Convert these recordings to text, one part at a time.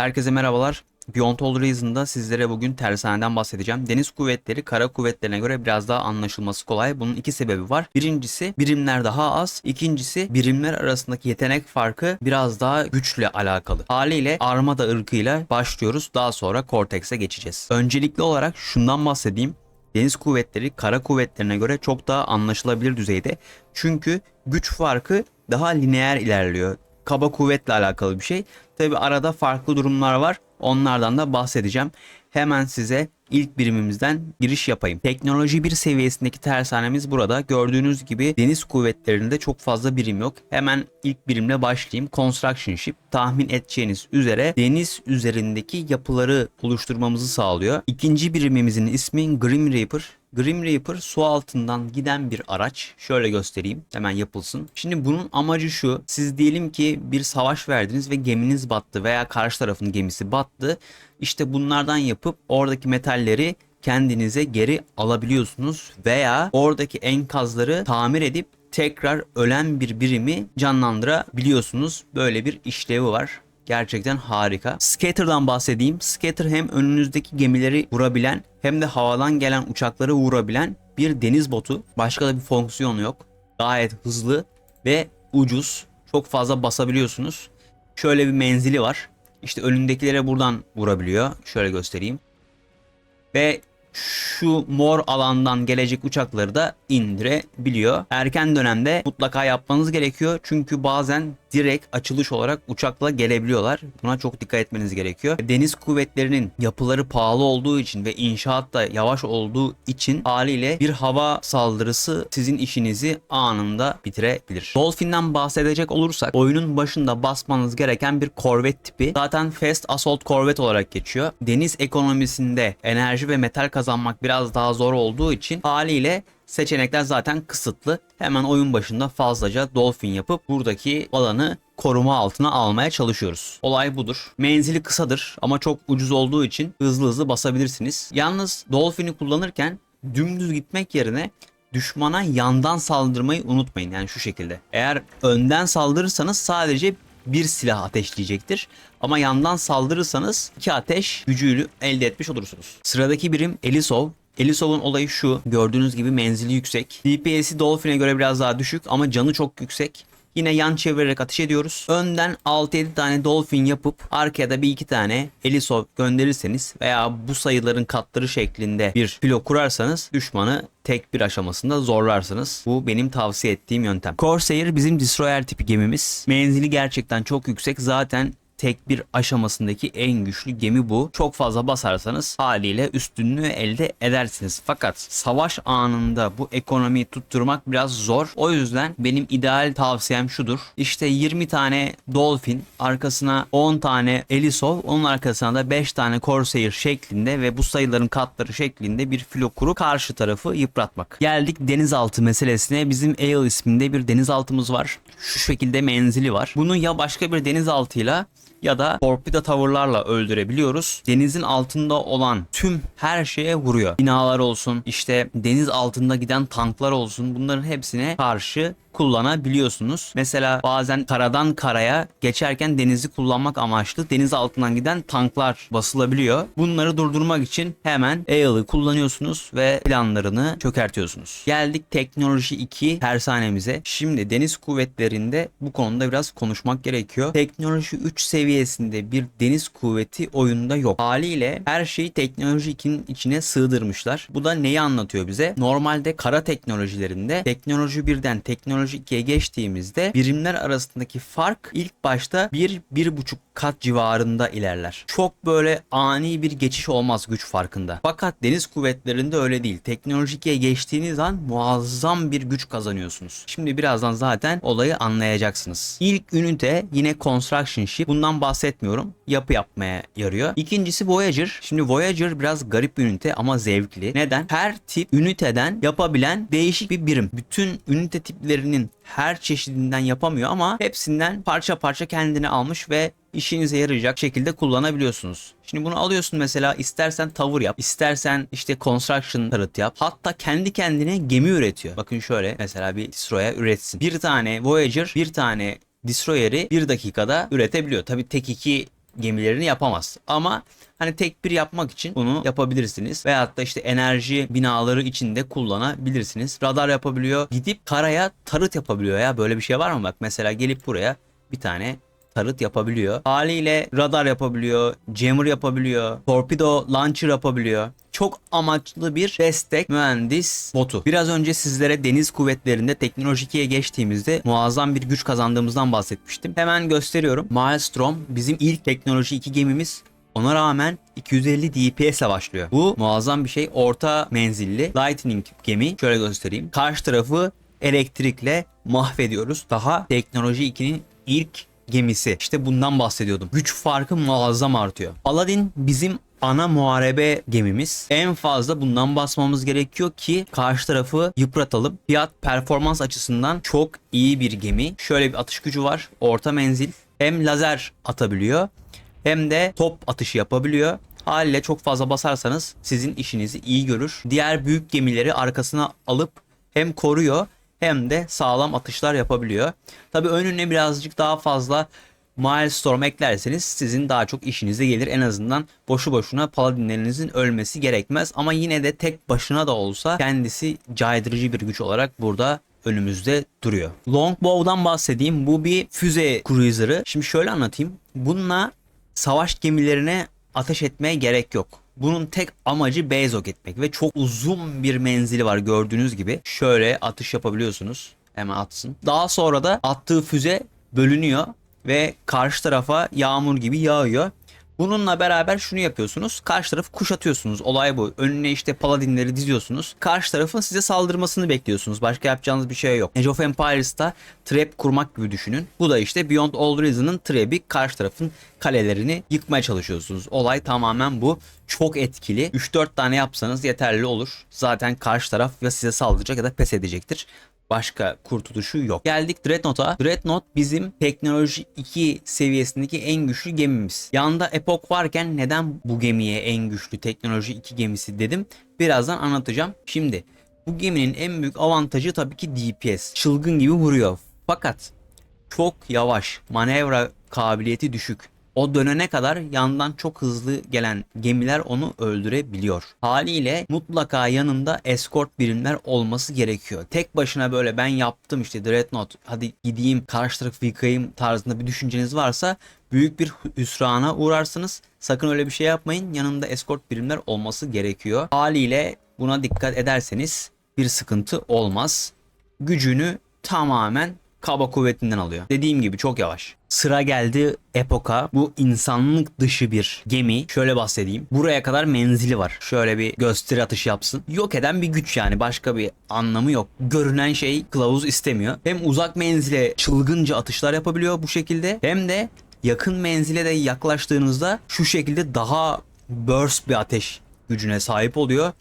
Herkese merhabalar. Beyond All Reason'da sizlere bugün tersaneden bahsedeceğim. Deniz kuvvetleri kara kuvvetlerine göre biraz daha anlaşılması kolay. Bunun iki sebebi var. Birincisi birimler daha az. İkincisi birimler arasındaki yetenek farkı biraz daha güçle alakalı. Haliyle Armada ırkıyla başlıyoruz. Daha sonra Cortex'e geçeceğiz. Öncelikli olarak şundan bahsedeyim. Deniz kuvvetleri kara kuvvetlerine göre çok daha anlaşılabilir düzeyde. Çünkü güç farkı daha lineer ilerliyor. Kaba kuvvetle alakalı bir şey. Tabi arada farklı durumlar var. Onlardan da bahsedeceğim. Hemen size ilk birimimizden giriş yapayım. Teknoloji bir seviyesindeki tersanemiz burada. Gördüğünüz gibi deniz kuvvetlerinde çok fazla birim yok. Hemen ilk birimle başlayayım. Construction Ship tahmin edeceğiniz üzere deniz üzerindeki yapıları oluşturmamızı sağlıyor. İkinci birimimizin ismi Grim Reaper. Grim Reaper su altından giden bir araç. Şöyle göstereyim. Hemen yapılsın. Şimdi bunun amacı şu. Siz diyelim ki bir savaş verdiniz ve geminiz battı veya karşı tarafın gemisi battı. İşte bunlardan yapıp oradaki metalleri kendinize geri alabiliyorsunuz veya oradaki enkazları tamir edip tekrar ölen bir birimi canlandırabiliyorsunuz. Böyle bir işlevi var. Gerçekten harika. Scatter'dan bahsedeyim. Scatter hem önünüzdeki gemileri vurabilen hem de havadan gelen uçakları vurabilen bir deniz botu. Başka da bir fonksiyonu yok. Gayet hızlı ve ucuz. Çok fazla basabiliyorsunuz. Şöyle bir menzili var. İşte önündekilere buradan vurabiliyor. Şöyle göstereyim. Ve şu mor alandan gelecek uçakları da indirebiliyor. Erken dönemde mutlaka yapmanız gerekiyor. Çünkü bazen direkt açılış olarak uçakla gelebiliyorlar. Buna çok dikkat etmeniz gerekiyor. Deniz kuvvetlerinin yapıları pahalı olduğu için ve inşaat da yavaş olduğu için haliyle bir hava saldırısı sizin işinizi anında bitirebilir. Dolphin'den bahsedecek olursak oyunun başında basmanız gereken bir korvet tipi. Zaten Fast Assault Corvette olarak geçiyor. Deniz ekonomisinde enerji ve metal kazanmak biraz daha zor olduğu için haliyle seçenekler zaten kısıtlı. Hemen oyun başında fazlaca dolphin yapıp buradaki alanı koruma altına almaya çalışıyoruz. Olay budur. Menzili kısadır ama çok ucuz olduğu için hızlı hızlı basabilirsiniz. Yalnız dolphini kullanırken dümdüz gitmek yerine düşmana yandan saldırmayı unutmayın. Yani şu şekilde. Eğer önden saldırırsanız sadece bir silah ateşleyecektir. Ama yandan saldırırsanız iki ateş gücüyle elde etmiş olursunuz. Sıradaki birim Elisov. Elisov'un olayı şu. Gördüğünüz gibi menzili yüksek. DPS'i Dolphin'e göre biraz daha düşük ama canı çok yüksek. Yine yan çevirerek ateş ediyoruz. Önden 6-7 tane Dolphin yapıp arkaya da bir iki tane Elisov gönderirseniz veya bu sayıların katları şeklinde bir filo kurarsanız düşmanı tek bir aşamasında zorlarsınız. Bu benim tavsiye ettiğim yöntem. Corsair bizim destroyer tipi gemimiz. Menzili gerçekten çok yüksek. Zaten tek bir aşamasındaki en güçlü gemi bu. Çok fazla basarsanız haliyle üstünlüğü elde edersiniz. Fakat savaş anında bu ekonomiyi tutturmak biraz zor. O yüzden benim ideal tavsiyem şudur. İşte 20 tane Dolphin, arkasına 10 tane Elisov, onun arkasına da 5 tane Corsair şeklinde ve bu sayıların katları şeklinde bir filo kurup karşı tarafı yıpratmak. Geldik denizaltı meselesine. Bizim Ale isminde bir denizaltımız var. Şu şekilde menzili var. Bunu ya başka bir denizaltıyla ya da torpido tavırlarla öldürebiliyoruz. Denizin altında olan tüm her şeye vuruyor. Binalar olsun, işte deniz altında giden tanklar olsun bunların hepsine karşı kullanabiliyorsunuz. Mesela bazen karadan karaya geçerken denizi kullanmak amaçlı deniz altından giden tanklar basılabiliyor. Bunları durdurmak için hemen AIL'ı kullanıyorsunuz ve planlarını çökertiyorsunuz. Geldik teknoloji 2 tersanemize. Şimdi deniz kuvvetlerinde bu konuda biraz konuşmak gerekiyor. Teknoloji 3 seviyesinde bir deniz kuvveti oyunda yok. Haliyle her şeyi teknoloji 2'nin içine sığdırmışlar. Bu da neyi anlatıyor bize? Normalde kara teknolojilerinde teknoloji 1'den teknoloji teknoloji 2'ye geçtiğimizde birimler arasındaki fark ilk başta 1-1,5 kat civarında ilerler. Çok böyle ani bir geçiş olmaz güç farkında. Fakat deniz kuvvetlerinde öyle değil. Teknoloji 2'ye geçtiğiniz an muazzam bir güç kazanıyorsunuz. Şimdi birazdan zaten olayı anlayacaksınız. İlk ünite yine Construction Ship. Bundan bahsetmiyorum. Yapı yapmaya yarıyor. İkincisi Voyager. Şimdi Voyager biraz garip bir ünite ama zevkli. Neden? Her tip üniteden yapabilen değişik bir birim. Bütün ünite tiplerinin her çeşidinden yapamıyor ama hepsinden parça parça kendini almış ve işinize yarayacak şekilde kullanabiliyorsunuz. Şimdi bunu alıyorsun mesela istersen tavır yap, istersen işte construction tarıt yap. Hatta kendi kendine gemi üretiyor. Bakın şöyle mesela bir destroyer üretsin. Bir tane Voyager, bir tane Destroyer'i bir dakikada üretebiliyor. Tabi tek iki gemilerini yapamaz. Ama hani tek bir yapmak için bunu yapabilirsiniz. Veyahut da işte enerji binaları içinde kullanabilirsiniz. Radar yapabiliyor. Gidip karaya tarıt yapabiliyor ya. Böyle bir şey var mı? Bak mesela gelip buraya bir tane tarıt yapabiliyor. Haliyle radar yapabiliyor, jammer yapabiliyor, torpedo launcher yapabiliyor. Çok amaçlı bir destek mühendis botu. Biraz önce sizlere deniz kuvvetlerinde teknoloji 2'ye geçtiğimizde muazzam bir güç kazandığımızdan bahsetmiştim. Hemen gösteriyorum. Maelstrom bizim ilk teknoloji 2 gemimiz. Ona rağmen 250 DPS ile başlıyor. Bu muazzam bir şey. Orta menzilli Lightning gemi. Şöyle göstereyim. Karşı tarafı elektrikle mahvediyoruz. Daha teknoloji 2'nin ilk gemisi. İşte bundan bahsediyordum. Güç farkı muazzam artıyor. Aladdin bizim ana muharebe gemimiz. En fazla bundan basmamız gerekiyor ki karşı tarafı yıpratalım. Fiyat performans açısından çok iyi bir gemi. Şöyle bir atış gücü var. Orta menzil. Hem lazer atabiliyor hem de top atışı yapabiliyor. Haliyle çok fazla basarsanız sizin işinizi iyi görür. Diğer büyük gemileri arkasına alıp hem koruyor hem de sağlam atışlar yapabiliyor. Tabi önüne birazcık daha fazla Milestorm eklerseniz sizin daha çok işinize gelir. En azından boşu boşuna paladinlerinizin ölmesi gerekmez. Ama yine de tek başına da olsa kendisi caydırıcı bir güç olarak burada önümüzde duruyor. Longbow'dan bahsedeyim. Bu bir füze cruiser'ı. Şimdi şöyle anlatayım. Bununla savaş gemilerine ateş etmeye gerek yok. Bunun tek amacı base yok etmek ve çok uzun bir menzili var gördüğünüz gibi. Şöyle atış yapabiliyorsunuz. Hemen atsın. Daha sonra da attığı füze bölünüyor ve karşı tarafa yağmur gibi yağıyor. Bununla beraber şunu yapıyorsunuz. Karşı tarafı kuşatıyorsunuz. Olay bu. Önüne işte paladinleri diziyorsunuz. Karşı tarafın size saldırmasını bekliyorsunuz. Başka yapacağınız bir şey yok. Age of Empires'ta trap kurmak gibi düşünün. Bu da işte Beyond All Reason'ın trap'i karşı tarafın kalelerini yıkmaya çalışıyorsunuz. Olay tamamen bu. Çok etkili. 3-4 tane yapsanız yeterli olur. Zaten karşı taraf ya size saldıracak ya da pes edecektir. Başka kurtuluşu yok. Geldik Dreadnought'a. Dreadnought bizim teknoloji 2 seviyesindeki en güçlü gemimiz. Yanında Epoch varken neden bu gemiye en güçlü teknoloji 2 gemisi dedim. Birazdan anlatacağım. Şimdi bu geminin en büyük avantajı tabii ki DPS. Çılgın gibi vuruyor. Fakat çok yavaş. Manevra kabiliyeti düşük. O dönene kadar yandan çok hızlı gelen gemiler onu öldürebiliyor. Haliyle mutlaka yanında escort birimler olması gerekiyor. Tek başına böyle ben yaptım işte Dreadnought hadi gideyim karşı tarafı yıkayayım tarzında bir düşünceniz varsa büyük bir hüsrana uğrarsınız. Sakın öyle bir şey yapmayın. Yanında escort birimler olması gerekiyor. Haliyle buna dikkat ederseniz bir sıkıntı olmaz. Gücünü tamamen kaba kuvvetinden alıyor. Dediğim gibi çok yavaş. Sıra geldi Epoka. Bu insanlık dışı bir gemi. Şöyle bahsedeyim. Buraya kadar menzili var. Şöyle bir gösteri atışı yapsın. Yok eden bir güç yani. Başka bir anlamı yok. Görünen şey kılavuz istemiyor. Hem uzak menzile çılgınca atışlar yapabiliyor bu şekilde. Hem de yakın menzile de yaklaştığınızda şu şekilde daha burst bir ateş gücüne sahip oluyor.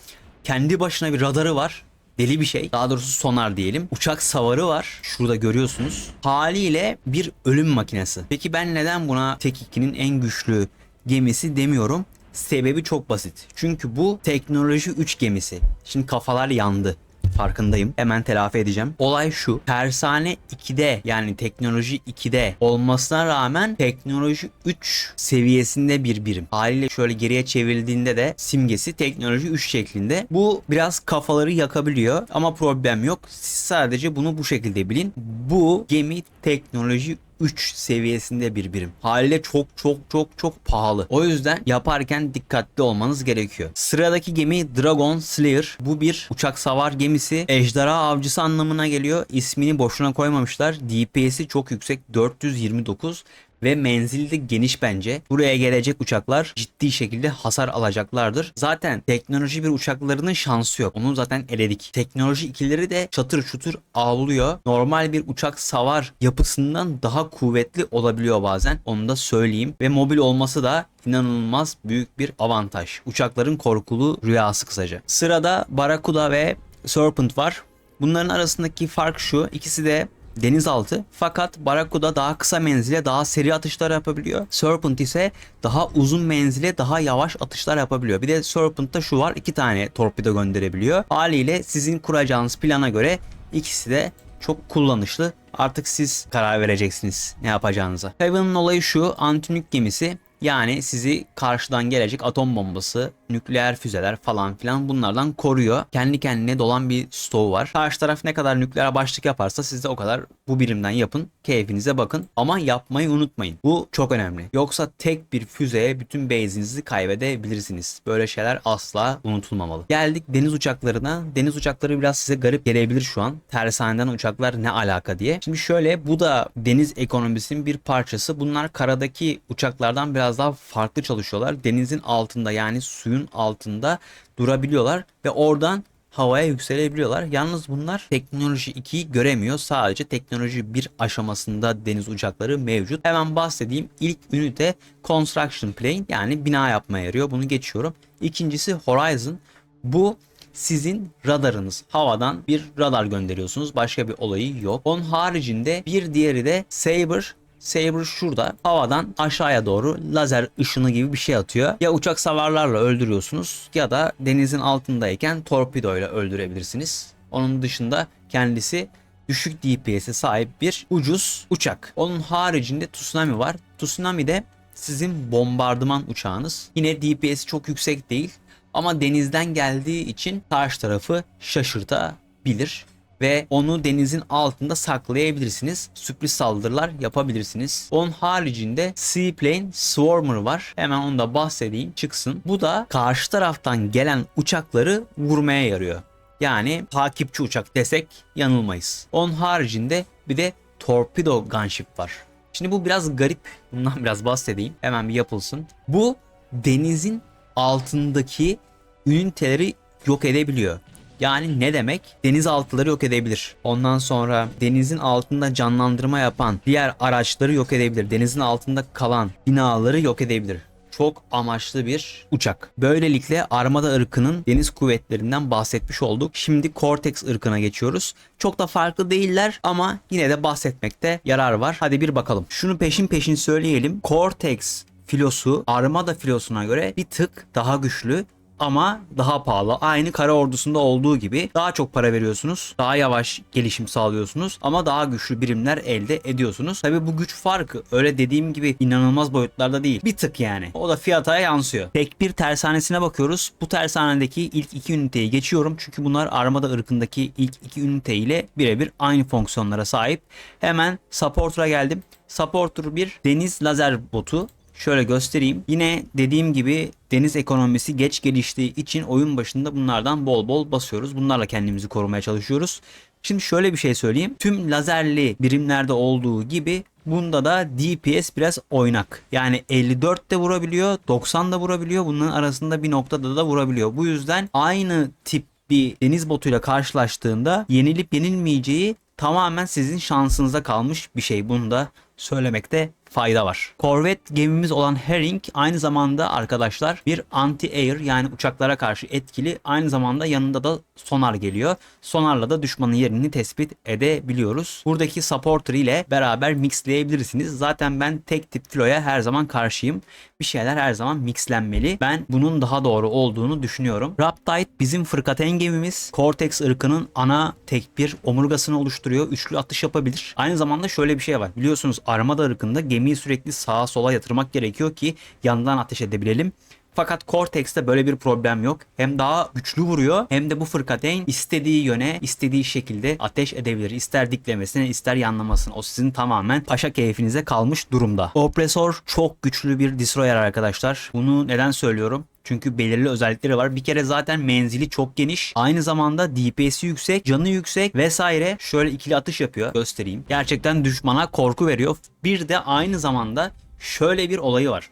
Kendi başına bir radarı var deli bir şey. Daha doğrusu sonar diyelim. Uçak savarı var. Şurada görüyorsunuz. Haliyle bir ölüm makinesi. Peki ben neden buna Tek 2'nin en güçlü gemisi demiyorum? Sebebi çok basit. Çünkü bu teknoloji 3 gemisi. Şimdi kafalar yandı farkındayım. Hemen telafi edeceğim. Olay şu. Tersane 2'de yani teknoloji 2'de olmasına rağmen teknoloji 3 seviyesinde bir birim. Haliyle şöyle geriye çevrildiğinde de simgesi teknoloji 3 şeklinde. Bu biraz kafaları yakabiliyor ama problem yok. Siz sadece bunu bu şekilde bilin. Bu gemi teknoloji 3 seviyesinde bir birim. Haliyle çok çok çok çok pahalı. O yüzden yaparken dikkatli olmanız gerekiyor. Sıradaki gemi Dragon Slayer. Bu bir uçak savar gemisi. Ejderha avcısı anlamına geliyor. İsmini boşuna koymamışlar. DPS'i çok yüksek 429 ve menzili de geniş bence. Buraya gelecek uçaklar ciddi şekilde hasar alacaklardır. Zaten teknoloji bir uçaklarının şansı yok. Onu zaten eledik. Teknoloji ikileri de çatır çutur avlıyor. Normal bir uçak savar yapısından daha kuvvetli olabiliyor bazen. Onu da söyleyeyim. Ve mobil olması da inanılmaz büyük bir avantaj. Uçakların korkulu rüyası kısaca. Sırada Barracuda ve Serpent var. Bunların arasındaki fark şu. İkisi de denizaltı fakat Barracuda daha kısa menzile daha seri atışlar yapabiliyor. Serpent ise daha uzun menzile daha yavaş atışlar yapabiliyor. Bir de Serpent'ta şu var iki tane torpido gönderebiliyor. Haliyle sizin kuracağınız plana göre ikisi de çok kullanışlı. Artık siz karar vereceksiniz ne yapacağınıza. Heaven'ın olayı şu. Antinük gemisi Yani sizi karşıdan gelecek atom bombası, nükleer füzeler falan filan bunlardan koruyor. Kendi kendine dolan bir stoğu var. Karşı taraf ne kadar nükleer başlık yaparsa siz de o kadar bu birimden yapın. Keyfinize bakın. Ama yapmayı unutmayın. Bu çok önemli. Yoksa tek bir füzeye bütün base'inizi kaybedebilirsiniz. Böyle şeyler asla unutulmamalı. Geldik deniz uçaklarına. Deniz uçakları biraz size garip gelebilir şu an. Tersaneden uçaklar ne alaka diye. Şimdi şöyle bu da deniz ekonomisinin bir parçası. Bunlar karadaki uçaklardan biraz daha farklı çalışıyorlar. Denizin altında yani suyun altında durabiliyorlar ve oradan havaya yükselebiliyorlar. Yalnız bunlar teknoloji 2'yi göremiyor. Sadece teknoloji 1 aşamasında deniz uçakları mevcut. Hemen bahsedeyim. İlk ünite Construction Plane yani bina yapmaya yarıyor. Bunu geçiyorum. İkincisi Horizon. Bu sizin radarınız. Havadan bir radar gönderiyorsunuz. Başka bir olayı yok. Onun haricinde bir diğeri de Saber Saber şurada havadan aşağıya doğru lazer ışını gibi bir şey atıyor. Ya uçak savarlarla öldürüyorsunuz ya da denizin altındayken torpidoyla öldürebilirsiniz. Onun dışında kendisi düşük DPS'e sahip bir ucuz uçak. Onun haricinde Tsunami var. Tsunami de sizin bombardıman uçağınız. Yine DPS çok yüksek değil ama denizden geldiği için karşı tarafı şaşırtabilir ve onu denizin altında saklayabilirsiniz. Sürpriz saldırılar yapabilirsiniz. Onun haricinde Seaplane Swarmer var. Hemen onu da bahsedeyim çıksın. Bu da karşı taraftan gelen uçakları vurmaya yarıyor. Yani takipçi uçak desek yanılmayız. Onun haricinde bir de Torpedo Gunship var. Şimdi bu biraz garip. Bundan biraz bahsedeyim. Hemen bir yapılsın. Bu denizin altındaki üniteleri yok edebiliyor. Yani ne demek? Denizaltıları yok edebilir. Ondan sonra denizin altında canlandırma yapan diğer araçları yok edebilir. Denizin altında kalan binaları yok edebilir. Çok amaçlı bir uçak. Böylelikle armada ırkının deniz kuvvetlerinden bahsetmiş olduk. Şimdi Cortex ırkına geçiyoruz. Çok da farklı değiller ama yine de bahsetmekte yarar var. Hadi bir bakalım. Şunu peşin peşin söyleyelim. Cortex filosu Armada filosuna göre bir tık daha güçlü ama daha pahalı. Aynı kara ordusunda olduğu gibi daha çok para veriyorsunuz. Daha yavaş gelişim sağlıyorsunuz ama daha güçlü birimler elde ediyorsunuz. Tabi bu güç farkı öyle dediğim gibi inanılmaz boyutlarda değil. Bir tık yani. O da fiyata yansıyor. Tek bir tersanesine bakıyoruz. Bu tersanedeki ilk iki üniteyi geçiyorum. Çünkü bunlar armada ırkındaki ilk iki ünite ile birebir aynı fonksiyonlara sahip. Hemen supporter'a geldim. Supporter bir deniz lazer botu. Şöyle göstereyim. Yine dediğim gibi deniz ekonomisi geç geliştiği için oyun başında bunlardan bol bol basıyoruz. Bunlarla kendimizi korumaya çalışıyoruz. Şimdi şöyle bir şey söyleyeyim. Tüm lazerli birimlerde olduğu gibi bunda da DPS biraz oynak. Yani 54 de vurabiliyor, 90 da vurabiliyor. Bunların arasında bir noktada da vurabiliyor. Bu yüzden aynı tip bir deniz botuyla karşılaştığında yenilip yenilmeyeceği tamamen sizin şansınıza kalmış bir şey. Bunu da söylemekte fayda var. Korvet gemimiz olan Herring aynı zamanda arkadaşlar bir anti-air yani uçaklara karşı etkili aynı zamanda yanında da sonar geliyor. Sonarla da düşmanın yerini tespit edebiliyoruz. Buradaki supporter ile beraber mixleyebilirsiniz. Zaten ben tek tip filoya her zaman karşıyım. Bir şeyler her zaman mixlenmeli. Ben bunun daha doğru olduğunu düşünüyorum. Raptide bizim fırkateyn gemimiz. Cortex ırkının ana tek bir omurgasını oluşturuyor. Üçlü atış yapabilir. Aynı zamanda şöyle bir şey var. Biliyorsunuz armada ırkında gemiyi sürekli sağa sola yatırmak gerekiyor ki yandan ateş edebilelim. Fakat Cortex'te böyle bir problem yok. Hem daha güçlü vuruyor hem de bu fırkateyn istediği yöne, istediği şekilde ateş edebilir. İster diklemesine, ister yanlamasına. O sizin tamamen paşa keyfinize kalmış durumda. Opresor çok güçlü bir destroyer arkadaşlar. Bunu neden söylüyorum? Çünkü belirli özellikleri var. Bir kere zaten menzili çok geniş. Aynı zamanda DPS'i yüksek, canı yüksek vesaire. Şöyle ikili atış yapıyor. Göstereyim. Gerçekten düşmana korku veriyor. Bir de aynı zamanda şöyle bir olayı var.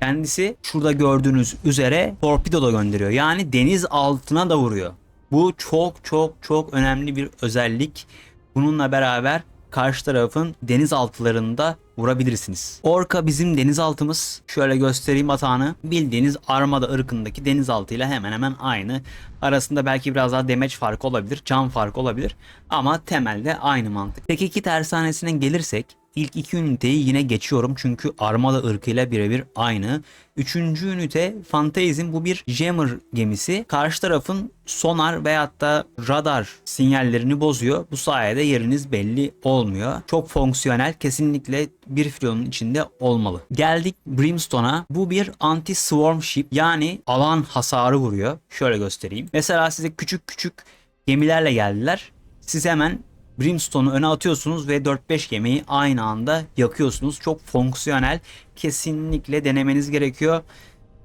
Kendisi şurada gördüğünüz üzere torpido da gönderiyor. Yani deniz altına da vuruyor. Bu çok çok çok önemli bir özellik. Bununla beraber karşı tarafın denizaltılarında vurabilirsiniz. Orka bizim denizaltımız. Şöyle göstereyim atağını. Bildiğiniz armada ırkındaki denizaltıyla hemen hemen aynı. Arasında belki biraz daha damage farkı olabilir, can farkı olabilir ama temelde aynı mantık. Tek iki tersanesine gelirsek ilk iki üniteyi yine geçiyorum çünkü Armada ırkıyla birebir aynı. Üçüncü ünite Phantasm bu bir jammer gemisi. Karşı tarafın sonar veyahut da radar sinyallerini bozuyor. Bu sayede yeriniz belli olmuyor. Çok fonksiyonel kesinlikle bir filonun içinde olmalı. Geldik Brimstone'a. Bu bir anti-swarm ship yani alan hasarı vuruyor. Şöyle göstereyim. Mesela size küçük küçük gemilerle geldiler. Siz hemen Brimstone'u öne atıyorsunuz ve 4-5 gemiyi aynı anda yakıyorsunuz. Çok fonksiyonel. Kesinlikle denemeniz gerekiyor.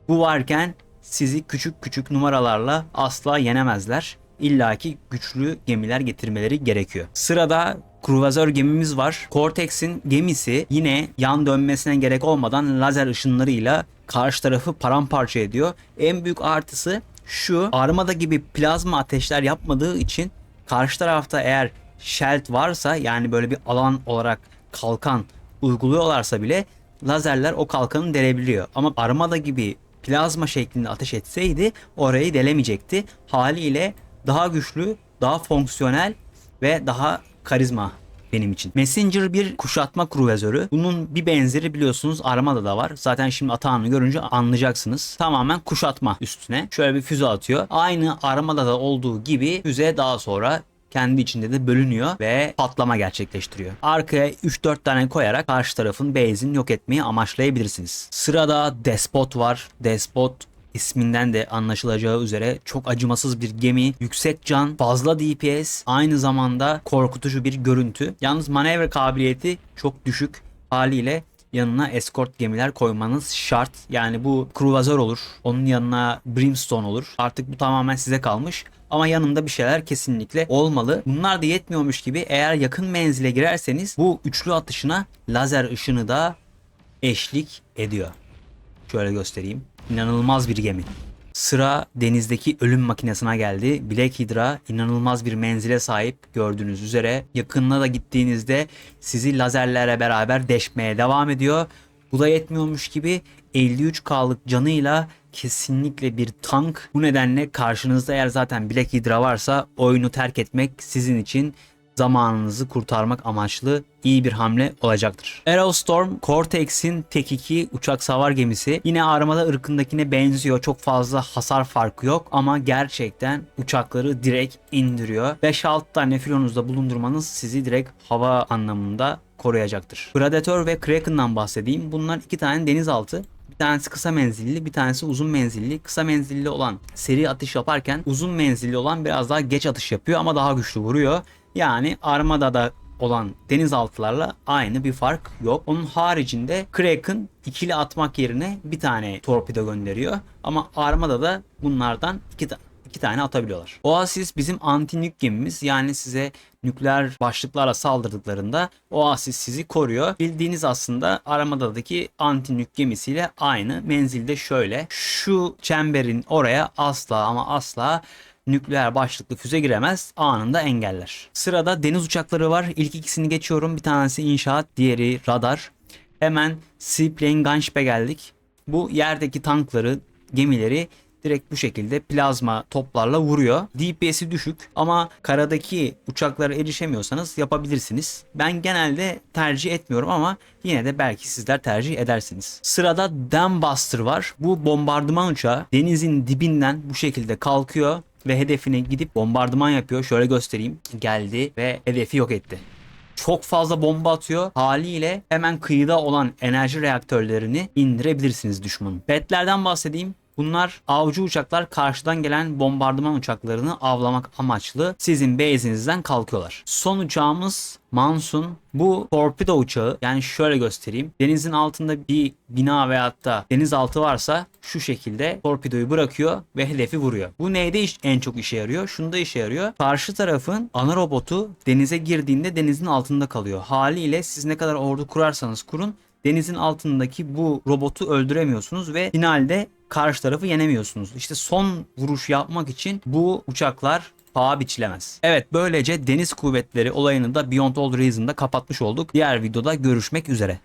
Bu varken sizi küçük küçük numaralarla asla yenemezler. İlla ki güçlü gemiler getirmeleri gerekiyor. Sırada kruvazör gemimiz var. Cortex'in gemisi yine yan dönmesine gerek olmadan lazer ışınlarıyla karşı tarafı paramparça ediyor. En büyük artısı şu armada gibi plazma ateşler yapmadığı için karşı tarafta eğer sheld varsa yani böyle bir alan olarak kalkan uyguluyorlarsa bile lazerler o kalkanı delebiliyor. Ama armada gibi plazma şeklinde ateş etseydi orayı delemeyecekti. Haliyle daha güçlü, daha fonksiyonel ve daha karizma benim için. Messenger bir kuşatma kruvazörü. Bunun bir benzeri biliyorsunuz Armada'da da var. Zaten şimdi atağını görünce anlayacaksınız. Tamamen kuşatma üstüne. Şöyle bir füze atıyor. Aynı Armada'da olduğu gibi füze daha sonra kendi içinde de bölünüyor ve patlama gerçekleştiriyor. Arkaya 3-4 tane koyarak karşı tarafın base'ini yok etmeyi amaçlayabilirsiniz. Sırada Despot var. Despot isminden de anlaşılacağı üzere çok acımasız bir gemi, yüksek can, fazla DPS, aynı zamanda korkutucu bir görüntü. Yalnız manevra kabiliyeti çok düşük haliyle yanına escort gemiler koymanız şart. Yani bu kruvazör olur. Onun yanına brimstone olur. Artık bu tamamen size kalmış. Ama yanında bir şeyler kesinlikle olmalı. Bunlar da yetmiyormuş gibi eğer yakın menzile girerseniz bu üçlü atışına lazer ışını da eşlik ediyor. Şöyle göstereyim. İnanılmaz bir gemi. Sıra denizdeki ölüm makinesine geldi. Black Hydra inanılmaz bir menzile sahip gördüğünüz üzere. Yakınına da gittiğinizde sizi lazerlere beraber deşmeye devam ediyor. Bu da yetmiyormuş gibi 53K'lık canıyla kesinlikle bir tank. Bu nedenle karşınızda eğer zaten Black Hydra varsa oyunu terk etmek sizin için zamanınızı kurtarmak amaçlı iyi bir hamle olacaktır. Aerostorm, Cortex'in tek 2 uçak savar gemisi. Yine armada ırkındakine benziyor. Çok fazla hasar farkı yok ama gerçekten uçakları direkt indiriyor. 5-6 tane filonuzda bulundurmanız sizi direkt hava anlamında koruyacaktır. Predator ve Kraken'dan bahsedeyim. Bunlar iki tane denizaltı. Bir tanesi kısa menzilli, bir tanesi uzun menzilli. Kısa menzilli olan seri atış yaparken uzun menzilli olan biraz daha geç atış yapıyor ama daha güçlü vuruyor. Yani Armada'da olan denizaltılarla aynı bir fark yok. Onun haricinde Kraken ikili atmak yerine bir tane torpido gönderiyor. Ama Armada'da bunlardan iki tane iki tane atabiliyorlar. Oasis bizim anti gemimiz yani size nükleer başlıklarla saldırdıklarında Oasis sizi koruyor. Bildiğiniz aslında Armada'daki anti nük gemisiyle aynı. Menzilde şöyle. Şu çemberin oraya asla ama asla nükleer başlıklı füze giremez anında engeller. Sırada deniz uçakları var. İlk ikisini geçiyorum. Bir tanesi inşaat, diğeri radar. Hemen Seaplane Gunship'e geldik. Bu yerdeki tankları, gemileri direkt bu şekilde plazma toplarla vuruyor. DPS'i düşük ama karadaki uçaklara erişemiyorsanız yapabilirsiniz. Ben genelde tercih etmiyorum ama yine de belki sizler tercih edersiniz. Sırada Dambuster var. Bu bombardıman uçağı denizin dibinden bu şekilde kalkıyor ve hedefine gidip bombardıman yapıyor. Şöyle göstereyim. Geldi ve hedefi yok etti çok fazla bomba atıyor. Haliyle hemen kıyıda olan enerji reaktörlerini indirebilirsiniz düşmanın. Petlerden bahsedeyim. Bunlar avcı uçaklar karşıdan gelen bombardıman uçaklarını avlamak amaçlı sizin base'inizden kalkıyorlar. Son uçağımız Mansun. Bu torpido uçağı yani şöyle göstereyim. Denizin altında bir bina veyahut da denizaltı varsa şu şekilde torpidoyu bırakıyor ve hedefi vuruyor. Bu neyde iş, en çok işe yarıyor? Şunda işe yarıyor. Karşı tarafın ana robotu denize girdiğinde denizin altında kalıyor. Haliyle siz ne kadar ordu kurarsanız kurun denizin altındaki bu robotu öldüremiyorsunuz ve finalde karşı tarafı yenemiyorsunuz. İşte son vuruş yapmak için bu uçaklar paha biçilemez. Evet böylece deniz kuvvetleri olayını da Beyond All Reason'da kapatmış olduk. Diğer videoda görüşmek üzere.